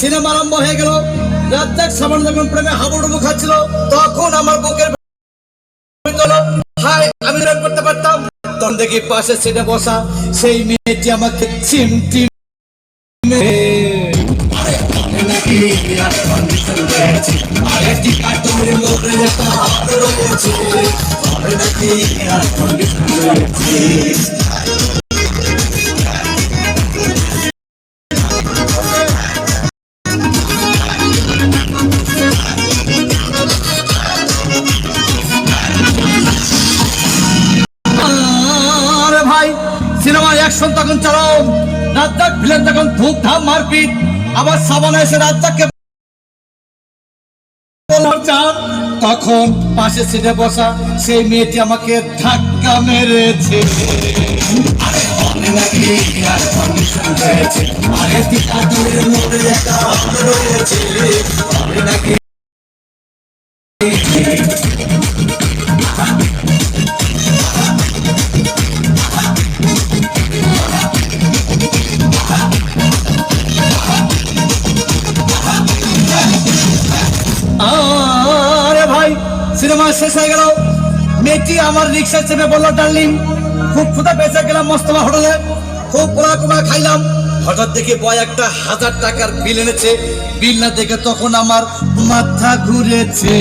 Cinema আরম্ভ হয়ে গেল। রাজ্জাক সাবান যখন প্রেমে হাবুডুবু খাচ্ছিল, তখন আমার বুকের হাই, আমি করতে পারতাম। তখন দেখি পাশে সিটে বসা সেই মেয়েটি আমাকে চিমটি আরে সিনেমা অ্যাকশন তখন চালাও। রাজ্জাক ভিলেন তখন ধুমধাম মারপিট। আবার সাবানা এসে রাজ্জাককে তখন পাশে সিটে বসা সেই মেয়েটি আমাকে ধাক্কা মেরেছে। আরে শেষ হয়ে গেল। মেয়েটি আমার রিক্সা চেপে বলল, ডার্লিং, খুব ক্ষুদা পেয়েছে, গেলাম মস্তমা হোটেলে। খুব পোড়া কুমা খাইলাম। হঠাৎ দেখে বয় একটা হাজার টাকার বিল এনেছে। বিল না দেখে তখন আমার মাথা ঘুরেছে।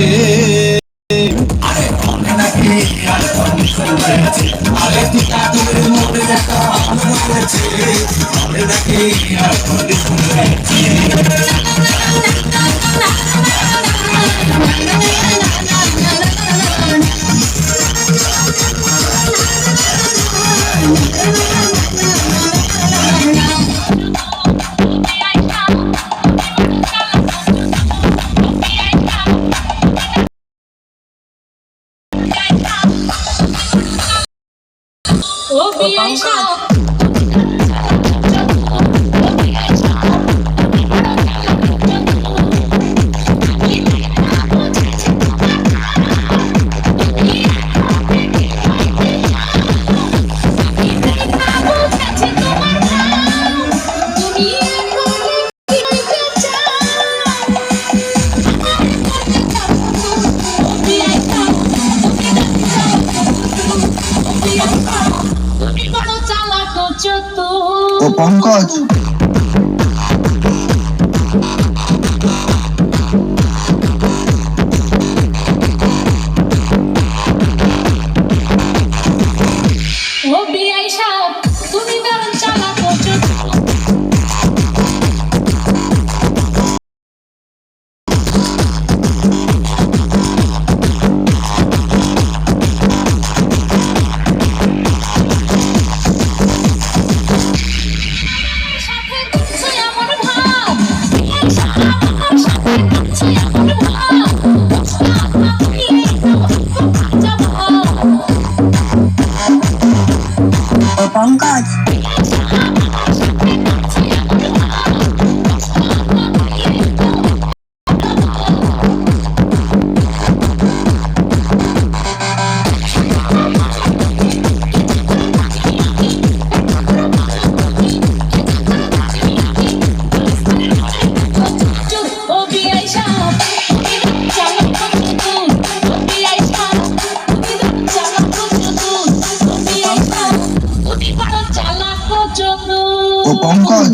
ও 河边上 ও পঙ্কজ ও পঙ্কজ।